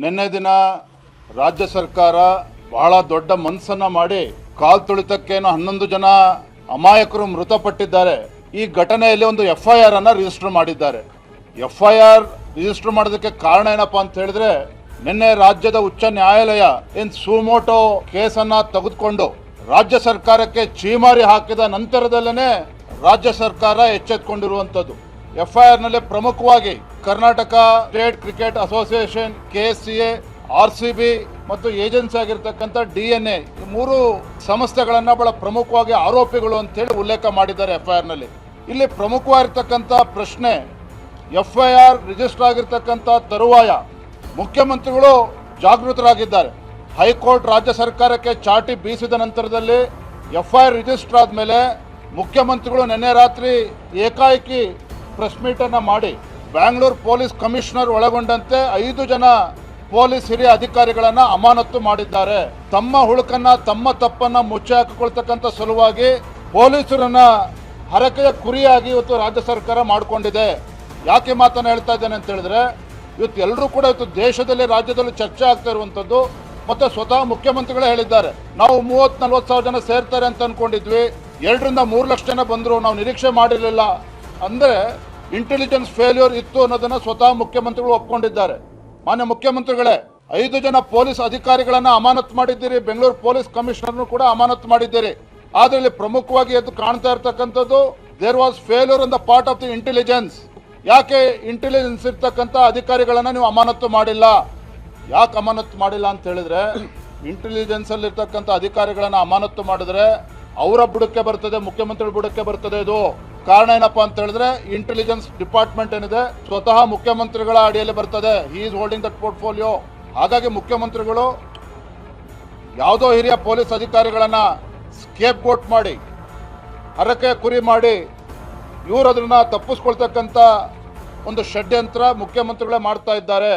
ನಿನ್ನೆ ದಿನ ರಾಜ್ಯ ಸರ್ಕಾರ ಬಹಳ ದೊಡ್ಡ ಮನಸ್ಸನ್ನ ಮಾಡಿ ಕಾಲ್ ತುಳಿತಕ್ಕೇನು ಹನ್ನೊಂದು ಜನ ಅಮಾಯಕರು ಮೃತಪಟ್ಟಿದ್ದಾರೆ. ಈ ಘಟನೆಯಲ್ಲಿ ಒಂದು ಎಫ್ ಐ ಆರ್ ಅನ್ನ ರಿಜಿಸ್ಟರ್ ಮಾಡಿದ್ದಾರೆ. ಎಫ್ ಐ ಆರ್ ರಿಜಿಸ್ಟರ್ ಮಾಡೋದಕ್ಕೆ ಕಾರಣ ಏನಪ್ಪಾ ಅಂತ ಹೇಳಿದ್ರೆ, ನಿನ್ನೆ ರಾಜ್ಯದ ಉಚ್ಚ ನ್ಯಾಯಾಲಯ ಏನು ಸುಮೋಟೋ ಕೇಸನ್ನ ತೆಗೆದುಕೊಂಡು ರಾಜ್ಯ ಸರ್ಕಾರಕ್ಕೆ ಚೀಮಾರಿ ಹಾಕಿದ ನಂತರದಲ್ಲೇನೆ ರಾಜ್ಯ ಸರ್ಕಾರ ಎಚ್ಚೆತ್ತುಕೊಂಡಿರುವಂಥದ್ದು ಎಫ್ ಐ ಆರ್ನಲ್ಲಿ ಪ್ರಮುಖವಾಗಿ Karnataka state cricket association K S C A R C B ಮತ್ತು ಏಜೆನ್ಸಿ ಆಗಿರ್ತಕ್ಕಂಥ ಡಿ ಎನ್ ಎ ಈ ಮೂರು ಸಂಸ್ಥೆಗಳನ್ನ ಬಹಳ ಪ್ರಮುಖವಾಗಿ ಆರೋಪಿಗಳು ಅಂತೇಳಿ ಉಲ್ಲೇಖ ಮಾಡಿದ್ದಾರೆ ಎಫ್ ಐ ಆರ್ನಲ್ಲಿ ಇಲ್ಲಿ ಪ್ರಮುಖವಾಗಿರ್ತಕ್ಕಂಥ ಪ್ರಶ್ನೆ, ಎಫ್ಐಆರ್ ರಿಜಿಸ್ಟರ್ ಆಗಿರ್ತಕ್ಕಂಥ ತರುವಾಯ ಮುಖ್ಯಮಂತ್ರಿಗಳು ಜಾಗೃತರಾಗಿದ್ದಾರೆ. ಹೈಕೋರ್ಟ್ ರಾಜ್ಯ ಸರ್ಕಾರಕ್ಕೆ ಚಾಟಿ ಬೀಸಿದ ನಂತರದಲ್ಲಿ ಎಫ್ಐಆರ್ ರಿಜಿಸ್ಟರ್ ಆದಮೇಲೆ ಮುಖ್ಯಮಂತ್ರಿಗಳು ನಿನ್ನೆ ರಾತ್ರಿ ಏಕಾಏಕಿ ಪ್ರೆಸ್ ಮೀಟನ್ನು ಮಾಡಿ ಬ್ಯಾಂಗ್ಳೂರು ಪೊಲೀಸ್ ಕಮಿಷನರ್ ಒಳಗೊಂಡಂತೆ ಐದು ಜನ ಪೊಲೀಸ್ ಹಿರಿಯ ಅಧಿಕಾರಿಗಳನ್ನು ಅಮಾನತ್ತು ಮಾಡಿದ್ದಾರೆ. ತಮ್ಮ ಹುಳುಕನ್ನ, ತಮ್ಮ ತಪ್ಪನ್ನ ಮುಚ್ಚಿ ಹಾಕಿಕೊಳ್ತಕ್ಕಂಥ ಸಲುವಾಗಿ ಪೊಲೀಸರನ್ನ ಹರಕೆಯ ಕುರಿಯಾಗಿ ಇವತ್ತು ರಾಜ್ಯ ಸರ್ಕಾರ ಮಾಡಿಕೊಂಡಿದೆ. ಯಾಕೆ ಮಾತನ್ನು ಹೇಳ್ತಾ ಇದ್ದೇನೆ ಅಂತ ಹೇಳಿದ್ರೆ, ಇವತ್ತು ಎಲ್ಲರೂ ಕೂಡ ಇವತ್ತು ದೇಶದಲ್ಲಿ, ರಾಜ್ಯದಲ್ಲಿ ಚರ್ಚೆ ಆಗ್ತಾ ಇರುವಂಥದ್ದು ಮತ್ತೆ ಸ್ವತಃ ಮುಖ್ಯಮಂತ್ರಿಗಳೇ ಹೇಳಿದ್ದಾರೆ. ನಾವು ಮೂವತ್ತು, ನಲ್ವತ್ತು ಸಾವಿರ ಜನ ಸೇರ್ತಾರೆ ಅಂತ ಅನ್ಕೊಂಡಿದ್ವಿ. ಎರಡರಿಂದ ಮೂರು ಲಕ್ಷ ಜನ ಬಂದರು, ನಾವು ನಿರೀಕ್ಷೆ ಮಾಡಿರಲಿಲ್ಲ. ಅಂದರೆ ಇಂಟೆಲಿಜೆನ್ಸ್ ಫೇಲ್ಯೂರ್ ಇತ್ತು ಅನ್ನೋದನ್ನ ಸ್ವತಃ ಮುಖ್ಯಮಂತ್ರಿಗಳು ಒಪ್ಕೊಂಡಿದ್ದಾರೆ. ಮಾನ್ಯ ಮುಖ್ಯಮಂತ್ರಿಗಳೇ, ಐದು ಜನ ಪೊಲೀಸ್ ಅಧಿಕಾರಿಗಳನ್ನ ಅಮಾನತ್ ಮಾಡಿದ್ದೀರಿ, ಬೆಂಗಳೂರು ಪೊಲೀಸ್ ಕಮಿಷನರ್ನು ಕೂಡ ಅಮಾನತ್ ಮಾಡಿದ್ದೀರಿ. ಅದರಲ್ಲಿ ಪ್ರಮುಖವಾಗಿ ಎದ್ದು ಕಾಣ್ತಾ ಇರ್ತಕ್ಕಂಥದ್ದು there was failure in the part of the intelligence ಯಾಕೆ ಇಂಟೆಲಿಜೆನ್ಸ್ ಇರ್ತಕ್ಕಂಥ ಅಧಿಕಾರಿಗಳನ್ನ ನೀವು ಅಮಾನತ್ತು ಮಾಡಿಲ್ಲ? ಯಾಕೆ ಅಮಾನತ್ತು ಮಾಡಿಲ್ಲ ಅಂತ ಹೇಳಿದ್ರೆ ಇಂಟೆಲಿಜೆನ್ಸ್ ಅಲ್ಲಿ ಇರ್ತಕ್ಕಂಥ ಅಧಿಕಾರಿಗಳನ್ನ ಅಮಾನತ್ತು ಮಾಡಿದ್ರೆ, ಅವರ ಬುಡಕ್ಕೆ ಬರ್ತದೆ, ಮುಖ್ಯಮಂತ್ರಿಗಳ ಬುಡಕ್ಕೆ ಬರ್ತದೆ ಇದು. ಕಾರಣ ಏನಪ್ಪ ಅಂತ ಹೇಳಿದ್ರೆ ಇಂಟೆಲಿಜೆನ್ಸ್ ಡಿಪಾರ್ಟ್ಮೆಂಟ್ ಏನಿದೆ, ಸ್ವತಃ ಮುಖ್ಯಮಂತ್ರಿಗಳ ಅಡಿಯಲ್ಲಿ ಬರ್ತದೆ. He is holding that portfolio ಹಾಗಾಗಿ ಮುಖ್ಯಮಂತ್ರಿಗಳು ಯಾವುದೋ ಹಿರಿಯ ಪೊಲೀಸ್ ಅಧಿಕಾರಿಗಳನ್ನ ಸ್ಕೇಪ್ ಕೋಟ್ ಮಾಡಿ, ಹರಕೆ ಕುರಿ ಮಾಡಿ, ಇವರು ಅದನ್ನ ತಪ್ಪಿಸ್ಕೊಳ್ತಕ್ಕಂಥ ಒಂದು ಷಡ್ಯಂತ್ರ ಮುಖ್ಯಮಂತ್ರಿಗಳೇ ಮಾಡ್ತಾ ಇದ್ದಾರೆ.